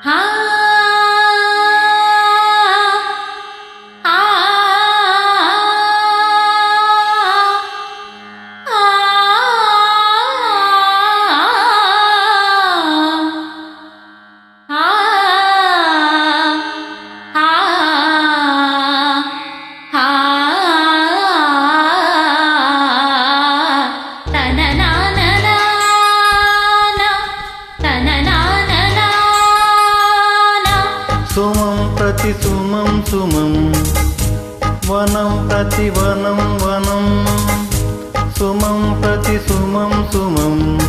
Hi. ప్రతి సుమం సుమం. వనం ప్రతి వనం వనం. సుమం ప్రతి సుమం సుమం.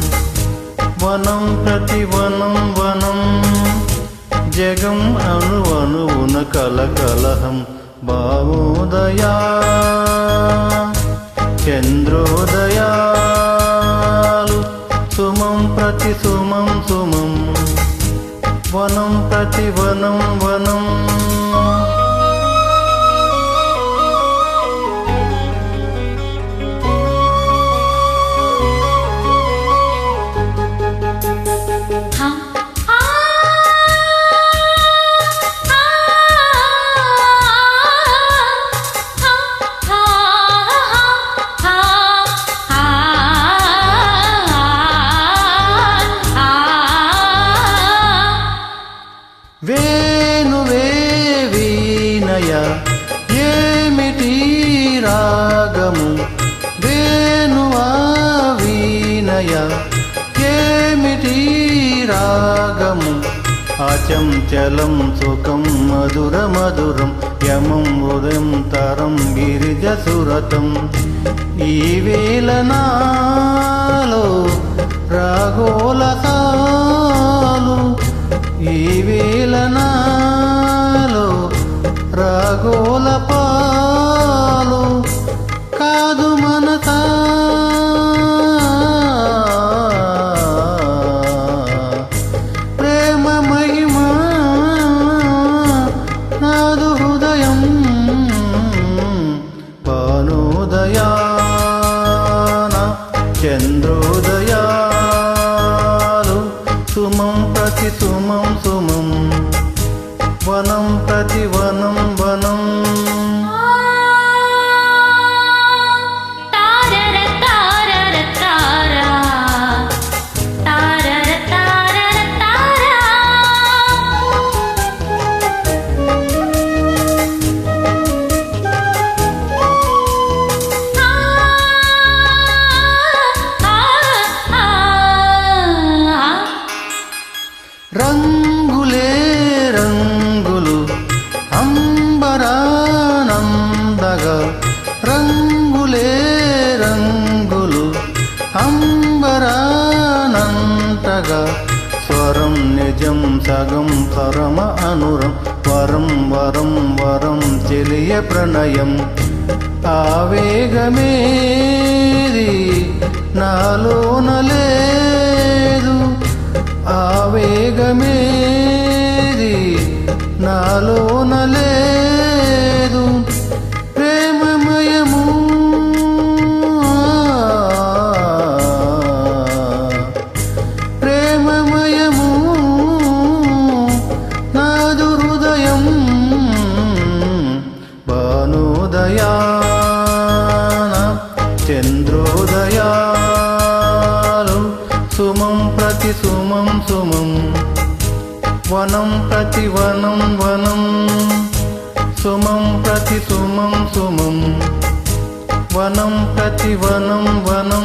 వనం ప్రతి వనం వనం. జగం అణు అణువున కల కలహం. భావోదయా. చంద్రోదయాలు. సుమం ప్రతి సుమం సుమం. వనం ప్రతి వనం వనం. వీణయ ఏమిటి రాగము? వేణువా వీణయ. ఏమిటి రాగము? అచంచలం సుఖం మధుర మధురం యమం ఉదయం తరం గిరిజ సురతం. ఈ వేలనాలో నాలో ఈ వేలనా రాగోల పాలు కాదు మనత ప్రేమ మహిమ నాదు హృదయం పానోదయాన చంద్రోదయాలు సుమం ప్రతి సుమం సుమం వనం ప్రతి వనం వనం అంబరానంతగా స్వరం నిజం సగం పరమ అనురం. వరం వరం వరం చెలియ ప్రణయం. ఆవేగమేది నాలోన భానుదయాన చంద్రోదయాలు సుమం ప్రతి సుమం సుమం వనం ప్రతి వనం వనం సుమం ప్రతి సుమం సుమం వనం ప్రతి వనం వనం.